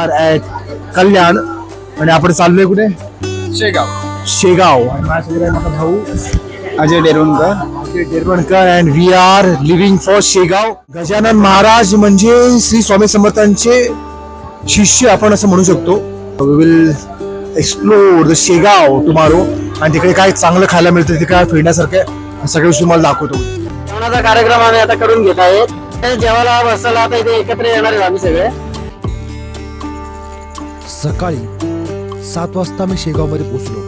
R at कल्याण. आणि आपण चाललोय कुठे? शेगाव. शेगाव. आणि माझ्यासोबत आहे माझा भाऊ. Ajay Deravankar. Ajay Deravankar. And we are living for Shegaon. Gajanan Maharaj म्हणजे श्री स्वामी समर्थांचे शिष्य आपण असं म्हणू शकतो. We will explore the Shegaon tomorrow आणि तिकडे काय चांगलं खायला मिळतं तिथे काय फिरण्यासारखं आहे सगळे गोष्टी तुम्हाला दाखवतो. जेवणाचा कार्यक्रम आम्ही आता करून घेत आहेत. ते जेवायला बसायला आता इथे एकत्र येणार आहेत आम्ही सगळे. सकाळी सात वाजता मी शेगावमध्ये पोचलो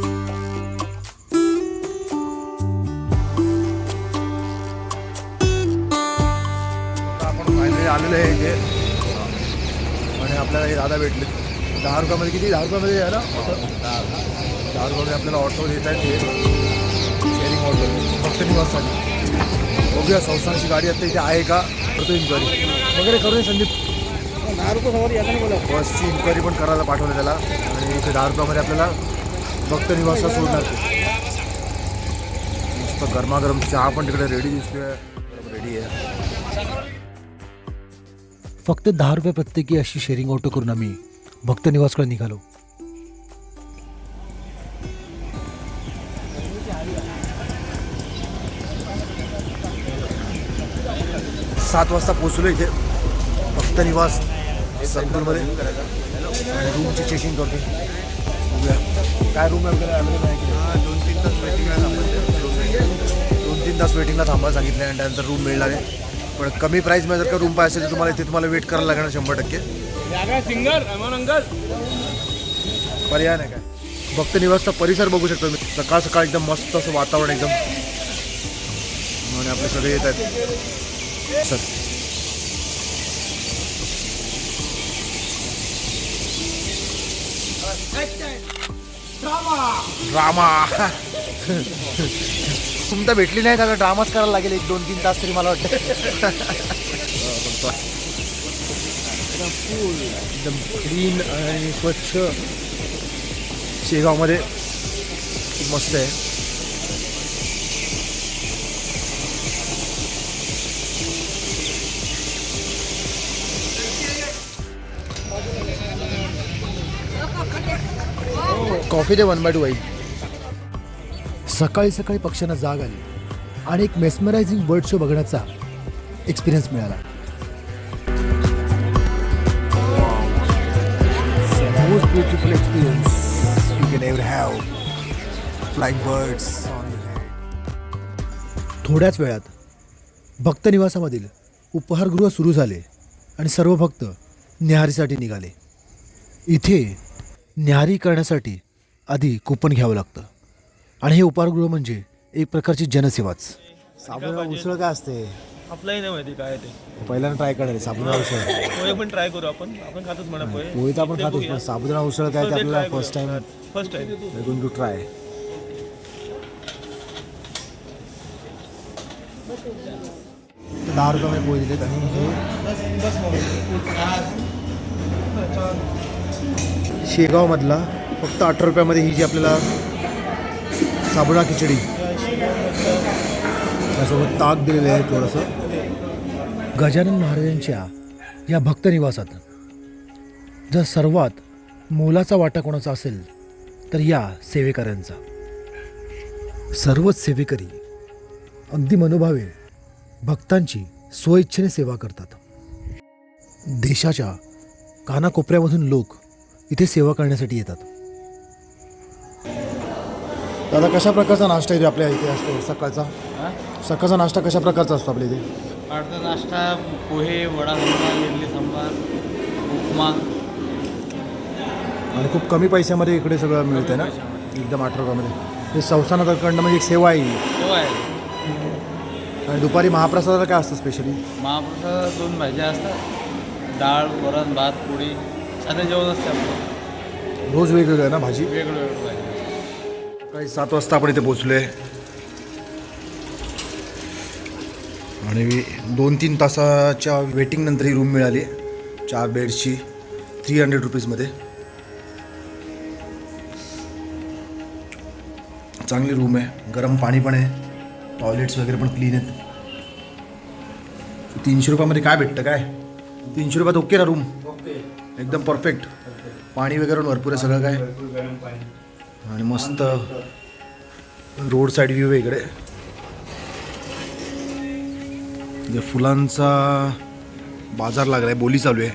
आपण फायनली आलेलो आहे इथे. आणि आपल्याला हे दादा भेटले. दहा रुपयामध्ये किती? दहा रुपयामध्ये आहे ना? दहा रुपयामध्ये आपल्याला ऑटो देत आहेत शेअरिंग ऑटो फक्त निवाससाठी बघूया संस्थांची गाडी आता इथे आहे का? करतो इन्क्वायरी वगैरे करूया संदीप. बसची इन्क्वायरी पण करायला पाठवलं त्याला. आणि इथे दहा रुपयामध्ये आपल्याला भक्त निवासात सोडणार ते. नुसतं गरमागरम चहा पण तिकडे रेडी दिसतोय. रेडी आहे. फक्त दहा रुपये प्रत्येकी अशी शेअरिंग ऑटो करून आम्ही भक्त निवासकडे निघालो. सात वाजता पोचलो इथे. फक्त निवास संकुलमध्ये आणि रूमची चेकिंग करतो. काय रूम आपल्याला available आहे की दोन तीन तास वेटिंग दोन तीन तास वेटिंगला थांबायला सांगितलं आणि त्यानंतर रूम मिळणार आहे. पण कमी प्राईसमध्ये जर का रूम पाहिजे असेल तर तुम्हाला इथे तुम्हाला वेट करायला लागणार शंभर टक्के. पर्याय नाही काय? भक्त निवासचा परिसर बघू शकतो मी सकाळ सकाळ एकदम मस्त असं वातावरण एकदम. आणि आपले सगळे येत आहेत. Sir drama. तुमचा भेटली नाही त्याला ड्रामाच करायला लागेल एक दोन तीन तास तरी मला वाटतं. एकदम क्लीन आणि स्वच्छ. शेगावमध्ये खूप मस्त आहे. कॉफी दे वन बाय टू वाईट सकाळी सकाळी पक्ष्यांना जाग आली आणि एक मेस्मरायझिंग बर्ड शो बघण्याचा एक्सपिरियन्स मिळाला most beautiful experience you can ever have. Flying birds. थोड्याच वेळात भक्त निवासामधील उपहारगृह सुरू झाले आणि सर्व भक्त न्याहारीसाठी निघाले इथे न्याहारी करण्यासाठी आधी कुपन घ्यावं लागतं. आणि हे उपहारगृह म्हणजे एक प्रकारची जनसेवाच. साबुदाणा उसळ काय असते? आपलाही नाही माहिती काय ते. पहिल्यांदा ट्राय करणार साबुदाणा उसळ. पोहे पण ट्राय करू आपण. आपण खातोच म्हणा पोहे. पोहे तर आपण खातोच पण साबुदाणा उसळ काय ते आपल्याला first time first time going to try दहा रुपयामध्ये पोहे दिलेत आणि हे शेगावमधला फक्त अठरा रुपयामध्ये ही जी आपल्याला साबुणा खिचडी त्यासोबत ताक दिलेलं आहे थोडंसं. गजानन महाराजांच्या या भक्त निवासात जर सर्वात मोलाचा वाटा कोणाचा असेल तर या सेवेकऱ्यांचा. सर्वच सेवेकरी अगदी मनोभावे भक्तांची स्वइच्छेने सेवा करतात. देशाच्या कानाकोपऱ्यामधून लोक इथे सेवा करण्यासाठी येतात. दादा कशा प्रकारचा नाश्ता इथे आपल्या इथे असतो सकाळचा? सकाळचा नाश्ता कशा प्रकारचा असतो आपल्या इथे? अर्धा नाश्ता पोहे वडा सांबार इडली सांबार उपमा. आणि खूप कमी पैशामध्ये इकडे सगळं मिळतं ना? एकदम आठ रुपयामध्ये. हे संस्थानाकडनं म्हणजे एक सेवा आहे. शेव आहे. आणि दुपारी महाप्रसादाला काय असतं स्पेशली महाप्रसाद दोन भाज्या असतात. डाळ वरण भात पोळी. साधं जेवण असते आपलं. रोज वेगवेगळं आहे ना भाजी? वेगळं वेगळं भाजी. काही सात वाजता आपण इथे पोचलो आहे आणि दोन तीन तासाच्या वेटिंग नंतर ही रूम मिळाली. चार बेड्सची थ्री हंड्रेड रुपीजमध्ये चांगली रूम आहे. गरम पाणी पण आहे. टॉयलेट्स वगैरे पण क्लीन आहेत. तीनशे रुपयामध्ये काय भेटतं काय? तीनशे रुपयात ओके ना रूम एकदम परफेक्ट पाणी वगैरे भरपूर आहे सगळं काय. आणि मस्त रोड साईड व्ह्यू आहे इकडे. फुलांचा बाजार लागला आहे बोली चालू आहे.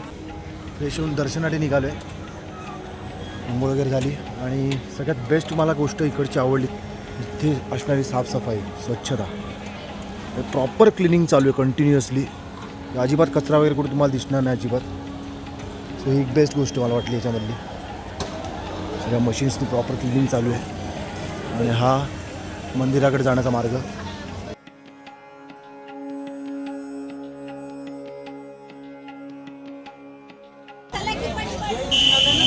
फ्रेश होऊन दर्शनासाठी निघालो आहे आंघोळ वगैरे झाली. आणि सगळ्यात बेस्ट मला गोष्ट इकडची आवडली इथे असणारी साफसफाई स्वच्छता. प्रॉपर क्लिनिंग चालू आहे कंटिन्युअसली अजिबात कचरा वगैरे कुठे तुम्हाला दिसणार नाही अजिबात. सो ही बेस्ट गोष्ट मला वाटली याच्यामधली. सगळ्या मशीन्सनी प्रॉपर क्लिनिंग चालू आहे. आणि हा मंदिराकडे जाण्याचा मार्ग.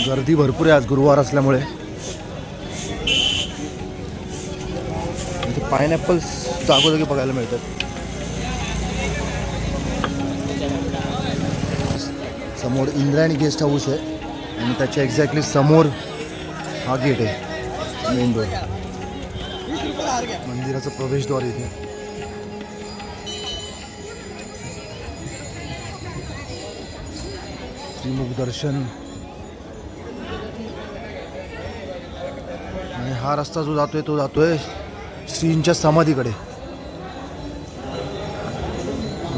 गर्दी भरपूर आहे आज गुरुवार असल्यामुळे. पायनॅपल्स जागोजागी बघायला मिळतात. समोर इंद्रायणी गेस्ट हाऊस आहे. आणि त्याच्या एक्झॅक्टली समोर हा गेट आहे. मेन डोर मंदिराचं प्रवेशद्वार इथे. श्रीमुख दर्शन. आणि हा रस्ता जो जातोय तो जातोय श्रींच्या समाधीकडे.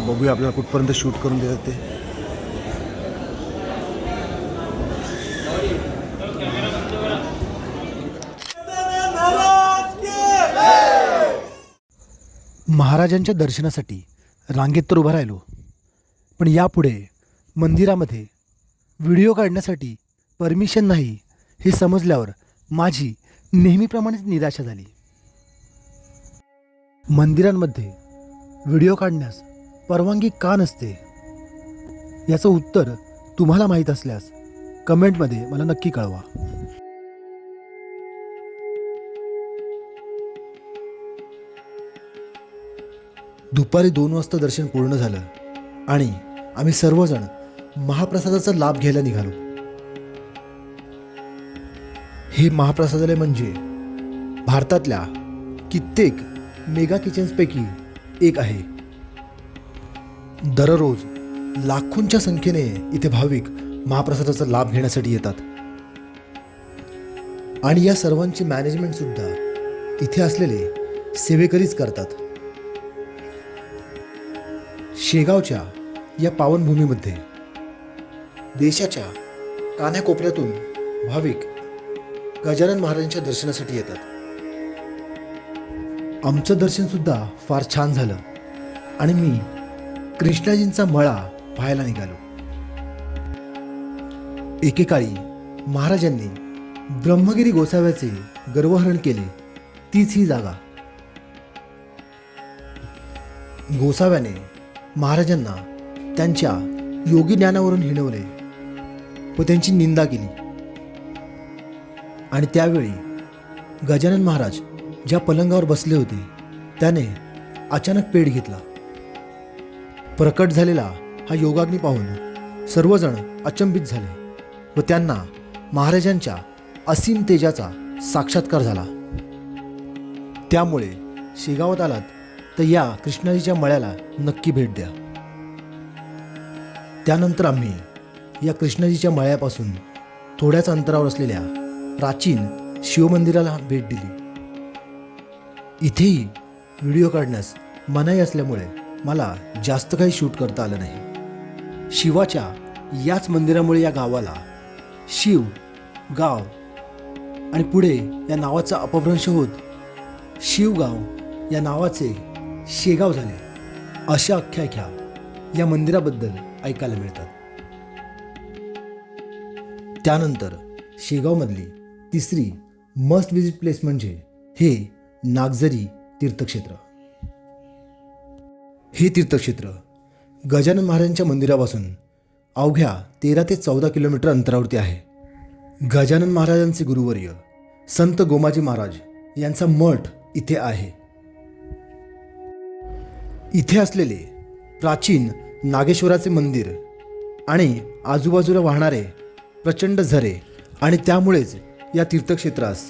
बघूया आपल्याला कुठपर्यंत शूट करून देतात ते. महाराजांच्या दर्शनासाठी रांगेत तर उभं राहिलो. पण यापुढे मंदिरामध्ये व्हिडिओ काढण्यासाठी परमिशन नाही हे समजल्यावर माझी नेहमीप्रमाणेच निराशा झाली. मंदिरांमध्ये व्हिडिओ काढण्यास परवानगी का नसते? याचं उत्तर तुम्हाला माहीत असल्यास कमेंटमध्ये मला नक्की कळवा. दुपारी दोन वाजता दर्शन पूर्ण झालं आणि आम्ही सर्वजण महाप्रसादाचा लाभ घ्यायला निघालो. हे महाप्रसादालय म्हणजे भारतातल्या कित्येक मेगा किचन्सपैकी एक आहे. दररोज लाखोंच्या संख्येने इथे भाविक महाप्रसादाचा लाभ घेण्यासाठी येतात. आणि या सर्वांची मॅनेजमेंट सुद्धा इथे असलेले सेवेकरीच करतात. शेगावच्या या पावनभूमीमध्ये देशाच्या कान्याकोपऱ्यातून भाविक गजानन महाराजांच्या दर्शनासाठी येतात. आमचं दर्शन सुद्धा फार छान झालं आणि मी कृष्णाजींचा मळा पाहायला निघालो. एकेकाळी महाराजांनी ब्रह्मगिरी गोसाव्याचे गर्वहरण केले तीच ही जागा. गोसाव्याने महाराजांना त्यांच्या योगी ज्ञानावरून हिणवले व त्यांची निंदा केली. आणि त्यावेळी गजानन महाराज ज्या पलंगावर बसले होते त्याने अचानक पेट घेतला. प्रकट झालेला हा योगाग्नी पाहून सर्वजण अचंबित झाले व त्यांना महाराजांच्या असीम तेजाचा साक्षात्कार झाला. त्यामुळे शेगावात आलात तर या कृष्णाजीच्या मळ्याला नक्की भेट द्या. त्यानंतर आम्ही या कृष्णाजीच्या मळ्यापासून थोड्याच अंतरावर असलेल्या प्राचीन शिवमंदिराला भेट दिली. इथेही व्हिडिओ काढण्यास मनाई असल्यामुळे मला जास्त काही शूट करता आलं नाही. शिवाच्या याच मंदिरामुळे या गावाला शिव गाव आणि पुढे या नावाचा अपभ्रंश होत शिवगाव या नावाचे शेगाव झाले. अशा आख्यायिका या मंदिराबद्दल ऐकायला मिळतात. त्यानंतर शेगावमधली तिसरी मस्ट विजिट प्लेस म्हणजे हे नागझरी तीर्थक्षेत्र. हे तीर्थक्षेत्र गजानन महाराजांच्या मंदिरापासून अवघ्या तेरा ते चौदा किलोमीटर अंतरावरती आहे. गजानन महाराजांचे गुरुवर्य संत गोमाजी महाराज यांचा मठ इथे आहे. इथे असलेले प्राचीन नागेश्वराचे मंदिर आणि आजूबाजूला वाहणारे प्रचंड झरे आणि त्यामुळेच या तीर्थक्षेत्रास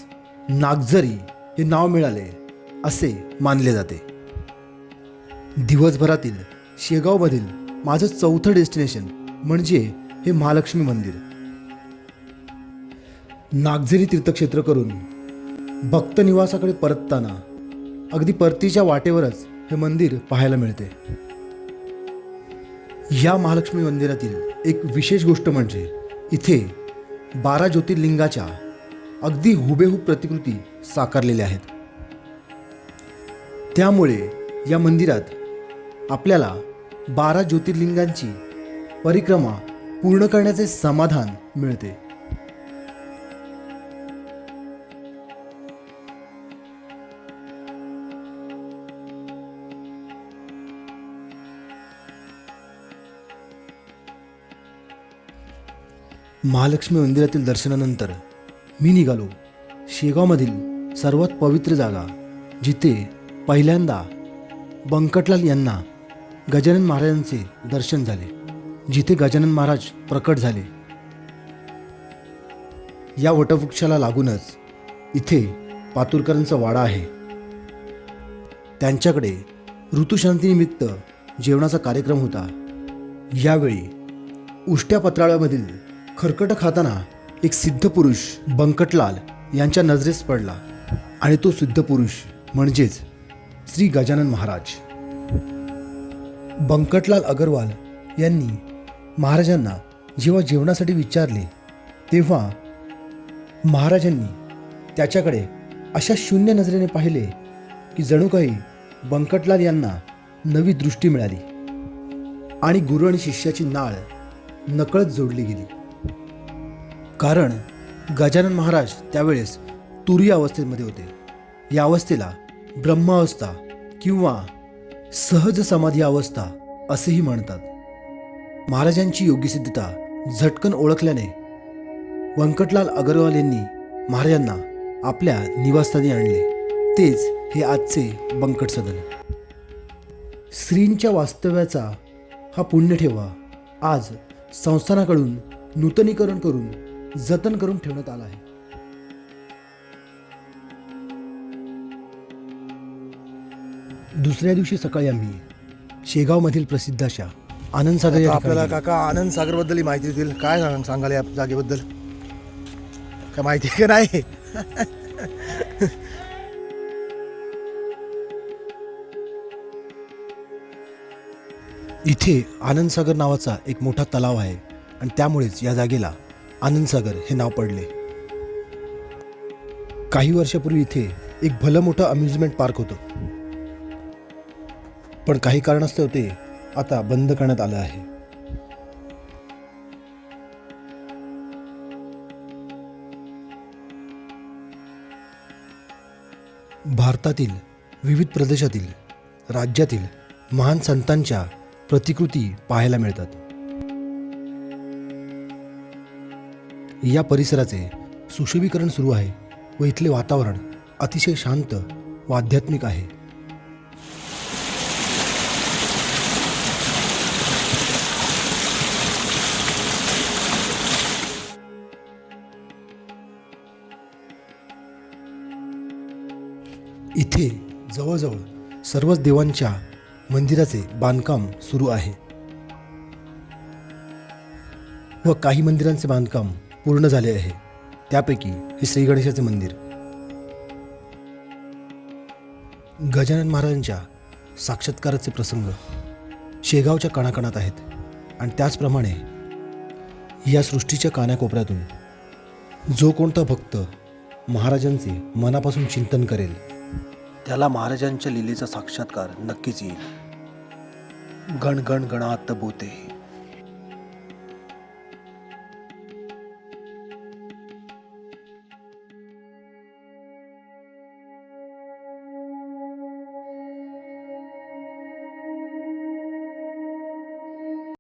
नागझरी हे नाव मिळाले असे मानले जाते. दिवसभरातील शेगावमधील माझं चौथं डेस्टिनेशन म्हणजे हे महालक्ष्मी मंदिर. नागझरी तीर्थक्षेत्र करून भक्त निवासाकडे परतताना अगदी परतीच्या वाटेवरच हे मंदिर पाहायला मिळते. या महालक्ष्मी मंदिरातील एक विशेष गोष्ट म्हणजे इथे बारा ज्योतिर्लिंगाच्या अगदी हुबेहूब प्रतिकृती साकारलेल्या आहेत. त्यामुळे या मंदिरात आपल्याला बारा ज्योतिर्लिंगांची परिक्रमा पूर्ण करण्याचे समाधान मिळते. महालक्ष्मी मंदिरातील दर्शनानंतर मी निघालो. शेगावमधील सर्वात पवित्र जागा जिथे पहिल्यांदा बंकटलाल यांना गजानन महाराजांचे दर्शन झाले जिथे गजानन महाराज प्रकट झाले. या वटवृक्षाला लागूनच इथे पातुरकरांचा वाडा आहे. त्यांच्याकडे ऋतुशांतीनिमित्त जेवणाचा कार्यक्रम होता. यावेळी उष्ट्या पत्राळ्यामधील खरकट खाताना एक सिद्ध पुरुष बंकटलाल यांच्या नजरेस पडला. आणि तो सिद्ध पुरुष म्हणजेच श्री गजानन महाराज. बंकटलाल अगरवाल यांनी महाराजांना जेव्हा जेवणासाठी विचारले तेव्हा महाराजांनी त्याच्याकडे अशा शून्य नजरेने पाहिले की जणू काही बंकटलाल यांना नवी दृष्टी मिळाली. आणि गुरु आणि शिष्याची नाळ नकळत जोडली गेली. कारण गजानन महाराज त्यावेळेस तुरी अवस्थेमध्ये होते. या अवस्थेला ब्रह्मावस्था किंवा सहज समाधी अवस्था असेही म्हणतात. महाराजांची योग्यसिद्धता झटकन ओळखल्याने व्यंकटलाल अगरवाल यांनी महाराजांना आपल्या निवासस्थानी आणले. तेच हे आजचे बंकट सदन. श्रींच्या वास्तव्याचा हा पुण्य ठेवा. आज संस्थानाकडून नूतनीकरण करून जतन करून ठेवण्यात आला आहे. दुसऱ्या दिवशी सकाळी आम्ही शेगावमधील प्रसिद्ध अशा आनंदसागर या आता ठिकाणी आपल्याला गेलो. काका आनंद सागरबद्दल माहिती देतील. काय सांग- सांगाल या जागेबद्दल? काय माहिती आहे का नाही? इथे आनंदसागर नावाचा एक मोठा तलाव आहे आणि त्यामुळेच या जागेला आनंदसागर हे नाव पडले. काही वर्षापूर्वी इथे एक भलं मोठं अम्युजमेंट पार्क होतं. पण काही कारणास्तव ते आता बंद करण्यात आलं आहे. भारतातील विविध प्रदेशातील राज्यातील महान संतांच्या प्रतिकृती पाहायला मिळतात. या परिसराचे सुशोभीकरण सुरू आहे व इथले वातावरण अतिशय शांत व आध्यात्मिक आहे. इथे जवळजवळ सर्वच देवांच्या मंदिराचे बांधकाम सुरू आहे व काही मंदिरांचे बांधकाम पूर्ण झाले आहे. त्यापैकी हे श्री गणेशाचे मंदिर. गजानन महाराजांच्या साक्षात्काराचे प्रसंग शेगावच्या कानाकानात आहेत आणि त्याचप्रमाणे या सृष्टीच्या कानाकोपऱ्यातून जो कोणता भक्त महाराजांचे मनापासून चिंतन करेल त्याला महाराजांच्या लिलेचा साक्षात्कार नक्कीच येईल. गण गण गणात बोते